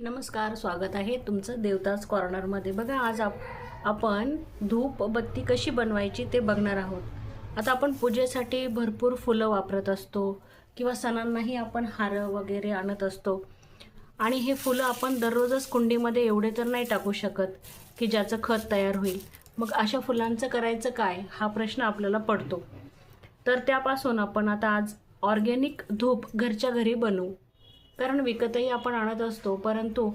नमस्कार स्वागत आहे तुमचं देवताज कॉर्नरमध्ये. बघा आज आप आपण धूप बत्ती कशी बनवायची ते बघणार आहोत. आता आपण पूजेसाठी भरपूर फुलं वापरत असतो किंवा सणांनाही आपण हारं वगैरे आणत असतो. आणि हे फुलं आपण दररोजच कुंडीमध्ये एवढे तर नाही टाकू शकत की ज्याचं खत तयार होईल. मग अशा फुलांचं करायचं काय हा प्रश्न आपल्याला पडतो. तर त्यापासून आपण आता आज ऑर्गॅनिक धूप घरच्या घरी बनवू. कारण विकतही आपण आणत असतो परंतु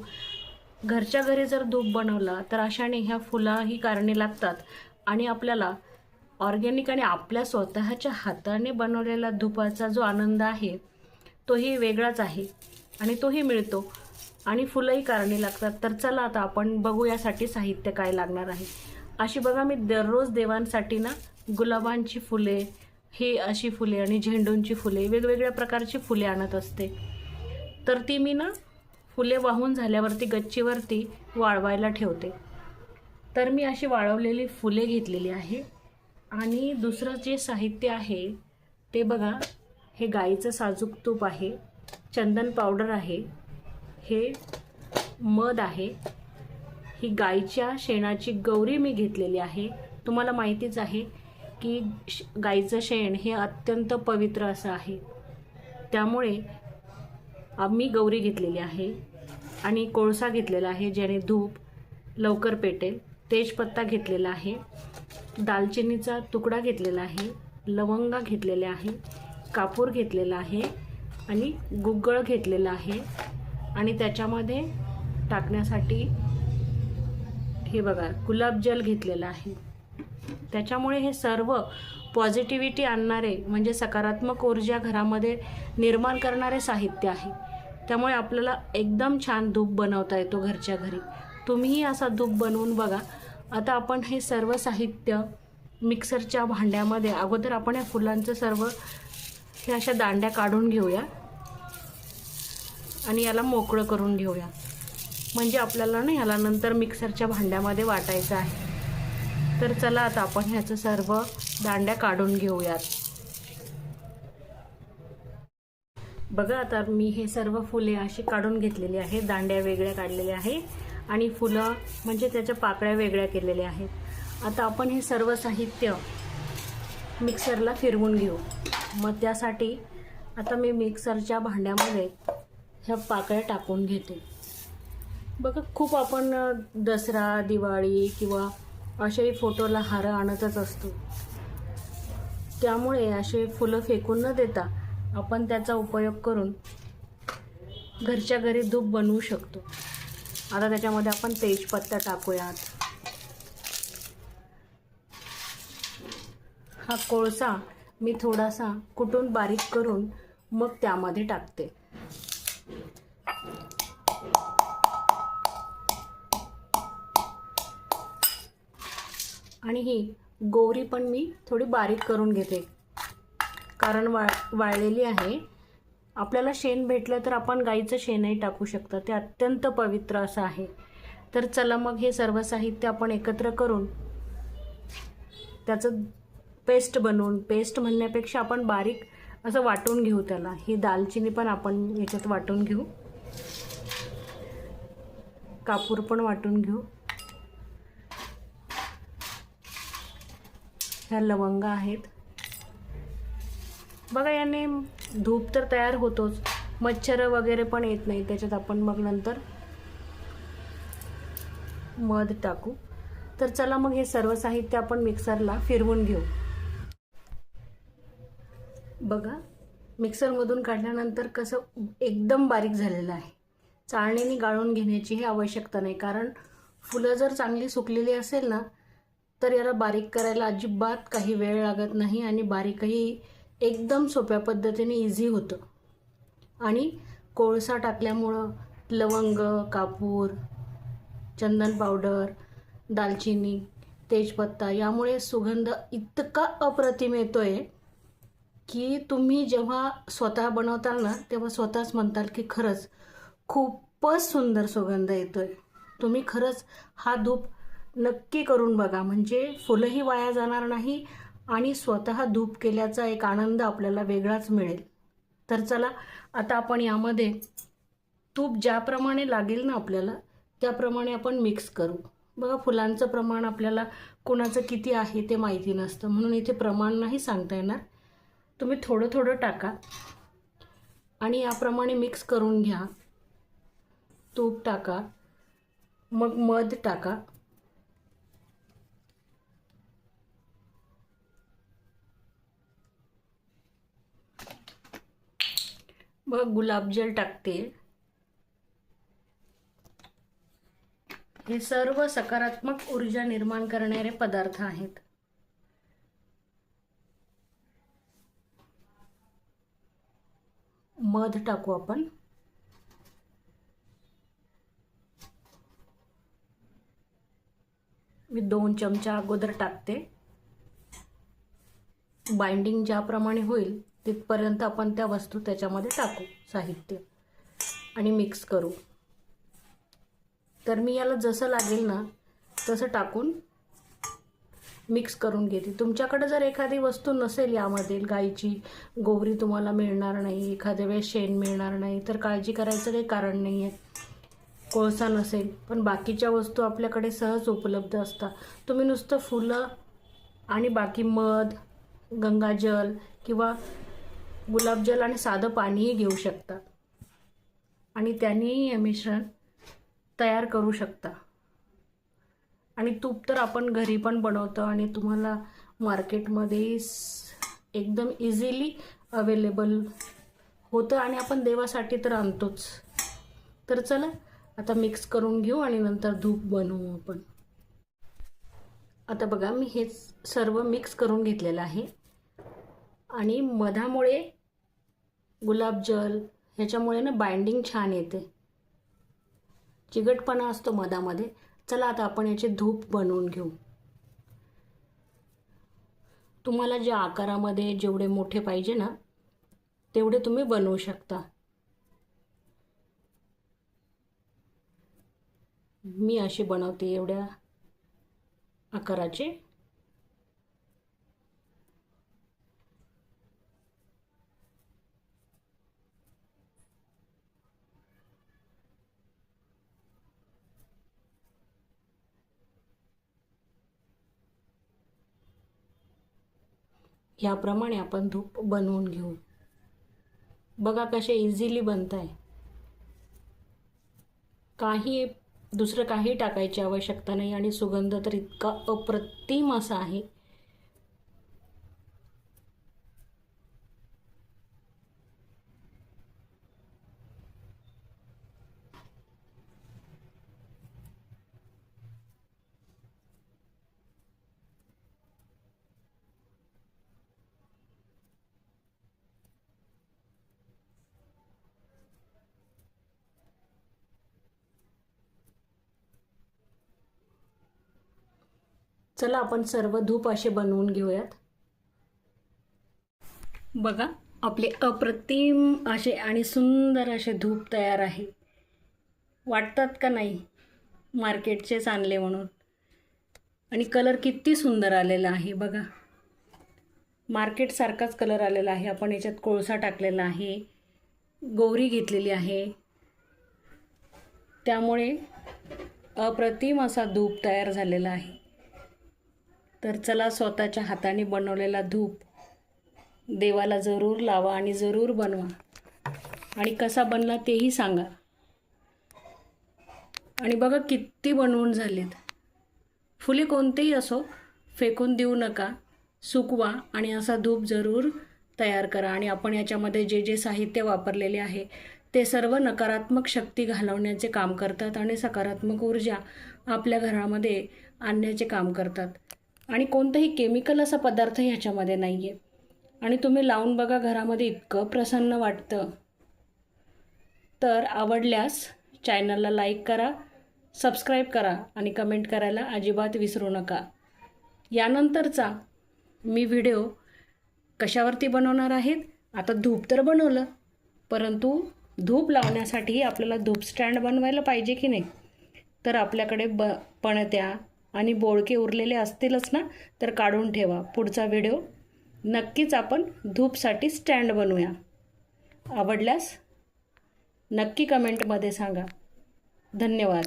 घरच्या घरी जर धूप बनवला तर अशाने ह्या फुलाही कारणे लागतात. आणि आपल्याला ऑर्गॅनिक आणि आपल्या स्वतःच्या हाताने बनवलेला धुपाचा जो आनंद आहे तोही वेगळाच आहे आणि तोही मिळतो आणि फुलंही कारणे लागतात. तर चला आता आपण बघू यासाठी साहित्य काय लागणार आहे. अशी बघा मी दररोज देवांसाठी ना गुलाबांची फुले ही अशी फुले आणि झेंडूंची फुले वेगवेगळ्या प्रकारची फुले आणत असते. तर ती मी ना फुले वाहून झाल्यावरती गच्चीवरती वाळवायला ठेवते. तर मी अशी वाळवलेली फुले घेतलेली आहे. आणि दुसरं जे साहित्य आहे ते बघा हे गाईचं साजूक तूप आहे चंदन पावडर आहे हे मध आहे ही गाईच्या शेणाची गौरी मी घेतलेली आहे. तुम्हाला माहितीच आहे की श- गाईचं शेण हे अत्यंत पवित्र असं आहे. त्यामुळे आम्ही गौरी घेतलेली आहे आणि कोळसा घेतलेला आहे ज्याने धूप लवकर पेटेल तेजपत्ता घेतलेला आहे दालचिनीचा तुकडा घेतलेला आहे लवंगा घेतलेल्या आहे कापूर घेतलेला आहे आणि गुग्गळ घेतलेला आहे. आणि त्याच्यामध्ये टाकण्यासाठी हे बघा गुलाबजल घेतलेलं आहे. त्याच्यामुळे हे सर्व पॉझिटिव्हिटी आणणारे म्हणजे सकारात्मक ऊर्जा घरामध्ये निर्माण करणारे साहित्य आहे. त्यामुळे आपल्याला एकदम छान धूप बनवता येतो घरच्या घरी. तुम्हीही असा धूप बनवून बघा. आता आपण हे सर्व साहित्य मिक्सरच्या भांड्यामध्ये अगोदर आपण या फुलांचं सर्व हे अशा दांड्या काढून घेऊया. आणि याला मोकळं करून घेऊया. म्हणजे आपल्याला ना ह्याला नंतर मिक्सरच्या भांड्यामध्ये वाटायचं आहे. तर चला आता आपण ह्याचं सर्व दांड्या काढून घेऊयात. बघा आता मी हे सर्व फुले अशी काढून घेतलेली आहे दांड्या वेगळ्या काढलेल्या आहे आणि फुलं म्हणजे त्याच्या पाकळ्या वेगळ्या केलेल्या आहेत. आता आपण हे सर्व साहित्य मिक्सरला फिरवून घेऊ. मग त्यासाठी आता मी मिक्सरच्या भांड्यामध्ये ह्या पाकळ्या टाकून घेते. बघा खूप आपण दसरा दिवाळी किंवा अशाही फोटोला हार आणतच असतो. त्यामुळे असे फुलं फेकून न देता आपण त्याचा उपयोग करून घरच्या घरी धूप बनवू शकतो. आता त्याच्यामध्ये आपण तेजपत्ता टाकूयात. हा कोळसा मी थोडासा कुटून बारीक करून मग त्यामध्ये टाकते. आणि ही गोवरी पण मी थोडी बारीक करून घेते. कारण वाळ वाळलेली आहे. आपल्याला शेण भेटलं तर आपण गाईचं शेणही टाकू शकतो. ते अत्यंत पवित्र असं आहे. तर चला मग हे सर्व साहित्य आपण एकत्र करून त्याचं पेस्ट बनवून पेस्ट म्हणण्यापेक्षा आपण बारीक असं वाटून घेऊ त्याला. ही दालचिनी पण आपण याच्यात वाटून घेऊ. कापूर पण वाटून घेऊ. ह्या लवंगा आहेत. बघा याने धूप तर तयार होतोच. मच्छर वगैरे पण येत नाही त्याच्यात आपण मग नंतर मध टाकू. तर चला मग हे सर्व साहित्य आपण मिक्सरला फिरवून घेऊ. बघा मिक्सरमधून काढल्यानंतर कसं एकदम बारीक झालेलं आहे. चाळणीने गाळून घेण्याचीही आवश्यकता नाही. कारण फुलं जर चांगली सुकलेली असेल ना तर याला बारीक करायला अजिबात काही वेळ लागत नाही आणि बारीकही एकदम सोप्या पद्धतीने इझी होतं. आणि कोळसा टाकल्यामुळं लवंग कापूर चंदन पावडर दालचिनी तेजपत्ता यामुळे सुगंध इतका अप्रतिम येतो आहे की तुम्ही जेव्हा स्वतः बनवताल ना तेव्हा स्वतःच म्हणताल की खरंच खूपच सुंदर सुगंध येतो आहे तुम्ही खरंच हा धूप नक्की करून बघा. म्हणजे फुलंही वाया जाणार नाही आणि स्वतः धूप केल्याचा एक आनंद आपल्याला वेगळाच मिळेल. तर चला आता आपण यामध्ये तूप ज्याप्रमाणे लागेल ना आपल्याला त्याप्रमाणे आपण मिक्स करू. बघा फुलांचं प्रमाण आपल्याला कोणाचं किती आहे ते माहिती नसतं. म्हणून इथे प्रमाण नाही सांगता येणार. तुम्ही थोडं थोडं टाका. आणि याप्रमाणे मिक्स करून घ्या. तूप टाका. मग मध टाका. मग गुलाबजल टाकते हे सर्व सकारात्मक ऊर्जा निर्माण करणारे पदार्थ आहेत. मध टाकू आपण. मी दोन चमचा अगोदर टाकते. बाइंडिंग ज्याप्रमाणे होईल तिथपर्यंत आपण त्या वस्तू त्याच्यामध्ये टाकू साहित्य. आणि मिक्स करू. तर मी याला जसं लागेल ना तसं टाकून मिक्स करून घेते. तुमच्याकडे जर एखादी वस्तू नसेल यामध्ये गाईची गोवरी तुम्हाला मिळणार नाही एखाद्या वेळेस शेण मिळणार नाही तर काळजी करायचं काही कारण नाही आहे कोळसा नसेल पण बाकीच्या वस्तू आपल्याकडे सहज उपलब्ध असतात. तुम्ही नुसतं फुलं आणि बाकी मध गंगाजल किंवा गुलाबजल आणि साधं पाणीही घेऊ शकता. आणि त्यांनीही हे मिश्रण तयार करू शकता. आणि तूप तर आपण घरी पण बनवतो आणि तुम्हाला मार्केटमध्ये एकदम इझिली अवेलेबल होतं आणि आपण देवासाठी तर आणतोच. तर चला आता मिक्स करून घेऊ आणि नंतर धूप बनवू आपण. आता बघा मी हे सर्व मिक्स करून घेतलेलं आहे. आणि मधामुळे गुलाबजल ह्याच्यामुळे ना बाइंडिंग छान येते. चिकटपणा असतो मधामध्ये. चला आता आपण याचे धूप बनवून घेऊ. तुम्हाला ज्या आकारामध्ये जेवढे मोठे पाहिजे ना तेवढे तुम्ही बनवू शकता. मी अशी बनवते एवढ्या आकाराचे. ह्याप्रमाणे आपण धूप बनवून घेऊ. बघा कसे इझिली बनत आहे काही दुसरं काही टाकायची आवश्यकता नाही आणि सुगंध तर इतका अप्रतिम असा आहे. चला आपण सर्व धूप असे बनवून घेऊयात. बघा आपले अप्रतिम असे आणि सुंदर असे धूप तयार आहे. वाटतात का नाही? मार्केटचेच आणले म्हणून. आणि कलर किती सुंदर आलेला आहे बघा. मार्केटसारखाच कलर आलेला आहे. आपण याच्यात कोळसा टाकलेला आहे. गौरी घेतलेली आहे. त्यामुळे अप्रतिम असा धूप तयार झालेला आहे. तर चला स्वतःच्या हाताने बनवलेला धूप देवाला जरूर लावा आणि जरूर बनवा. आणि कसा बनला तेही सांगा. आणि बघा किती बनवून झालेत. फुले कोणतेही असो फेकून देऊ नका. सुकवा आणि असा धूप जरूर तयार करा. आणि आपण याच्यामध्ये जे जे साहित्य वापरलेले आहे ते सर्व नकारात्मक शक्ती घालवण्याचे काम करतात आणि सकारात्मक ऊर्जा आपल्या घरामध्ये आणण्याचे काम करतात. आणि कोणतंही केमिकल असा पदार्थ ह्याच्यामध्ये नाही आहे आणि तुम्ही लावून बघा घरामध्ये इतकं प्रसन्न वाटतं. तर आवडल्यास चॅनलला लाईक करा सबस्क्राईब करा आणि कमेंट करायला अजिबात विसरू नका. यानंतरचा मी व्हिडिओ कशावरती बनवणार आहेत? आता धूप तर बनवलं परंतु धूप लावण्यासाठी आपल्याला धूप स्टँड बनवायला पाहिजे की नाही? तर आपल्याकडे ब पणत्या आणि बोळके उरलेले असतीलच ना तर काढून ठेवा. पुढचा व्हिडिओ नक्कीच आपण धूपसाठी स्टँड बनवूया. आवडल्यास नक्की कमेंटमध्ये सांगा. धन्यवाद.